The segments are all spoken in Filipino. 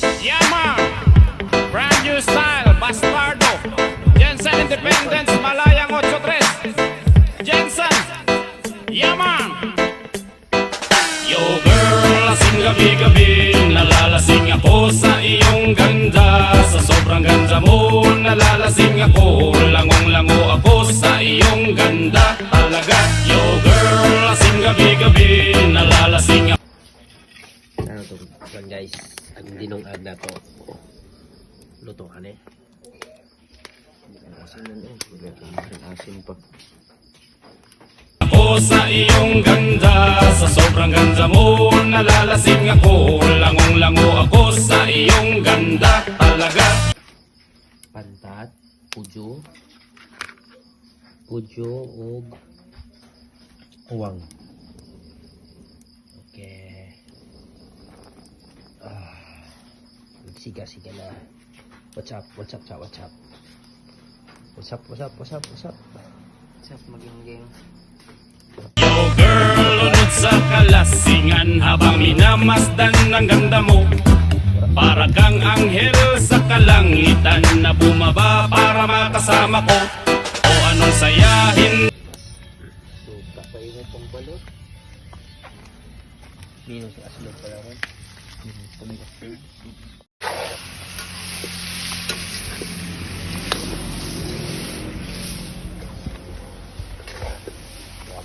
Yama, brand new style, Bastardo. Jensen Independence, Malayang 83. Jensen, Yama. Yo girl, lasing gabi-gabi Nalalasing ako sa iyong ganda. Sa sobrang ganda mo Nalalasing ako. Langong-lango ako sa iyong ganda Talaga. Yo girl, lasing gabi-gabi Nalalasing ako. Ano guys, dinong ag na to. Luto ka ni. Asin eh. Asin pa. Ako sa iyong ganda Sa sobrang ganda mo Nalalasing ako Langong-lango ako sa iyong ganda Talaga Pantat, pujo, pujo, ug uwang. Siga-siga na. What's up? What's up, cha? What's up? What's up? What's up? What's up? What's up? What's up, maging Yo girl, lunod sa kalasingan Habang minamasdan ng ganda mo Para kang anghel sa kalangitan Na bumaba para makasama ko O anong sayahin Suka pa ingat pang balot. Minus yung aslog pala ron. Tuan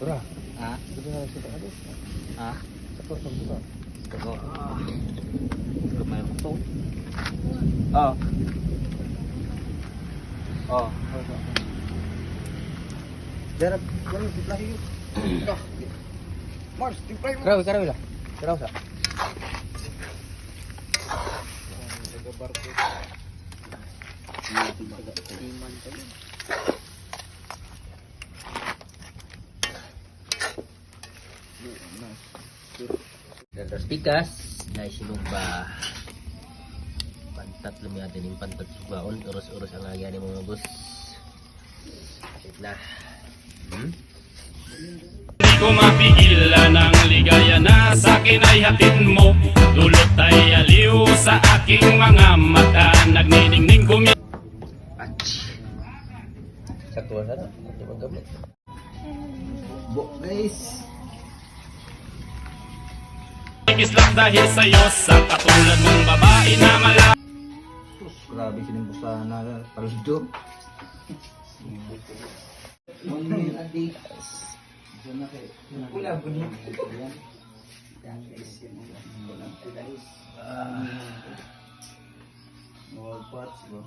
berapa Ah. Sudah sudah ada. Ah. Cepat sembuh. Cepat. Lumayan betul. Oh. Oh. Jarak jarak di belakang itu. Mars di belakang. Kerau kerau lah. Kerau. Gambar. Iman. Terus pikas, na sinumba. Pantat lumi atin yung pantat subaon, urus-urus ang agya ni mga bus. Wait na. Hmm? Mapigilan ang ligaya na sa akin ay hatid mo Dulot ay aliw sa aking mga mata Nagniningning kumi Ach. Satu sana, hindi man gamit. Bo, guys. Kislap dahil sa'yo sa katulad mong babae na mala Terus, grabe sining busana na. Paldo.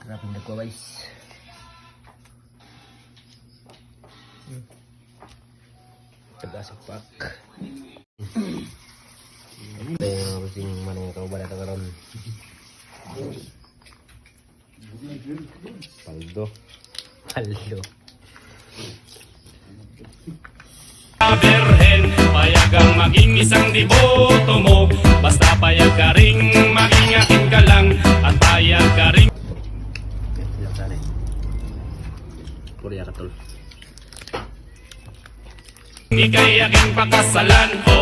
Grabe na ko guys. Hmm. Taga sa pak. Ito yung kasing manong kauban natin karon. Paldo. Paldo. Berhen, payag ang maging isang deboto mo Basta payag ka ring maging akin ka lang At payag ka ring eh. Korea ka tol. Ika'y aking pakasalan Oh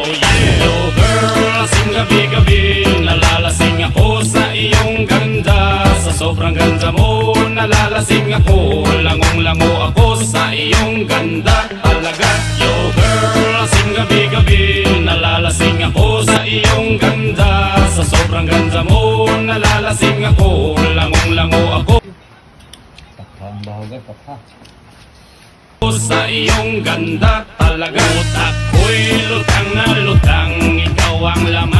Nalalasing ako Langong-lango ako sa iyong ganda. Talaga Yo girl Asing gabi-gabi. Nalalasing ako sa iyong ganda. Sa sobrang ganda mo Nalalasing ako Langong-lango ako. Takhang bahagat, takha. sa iyong ganda talaga Utak ko'y lutang na lutang. Ikaw ang laman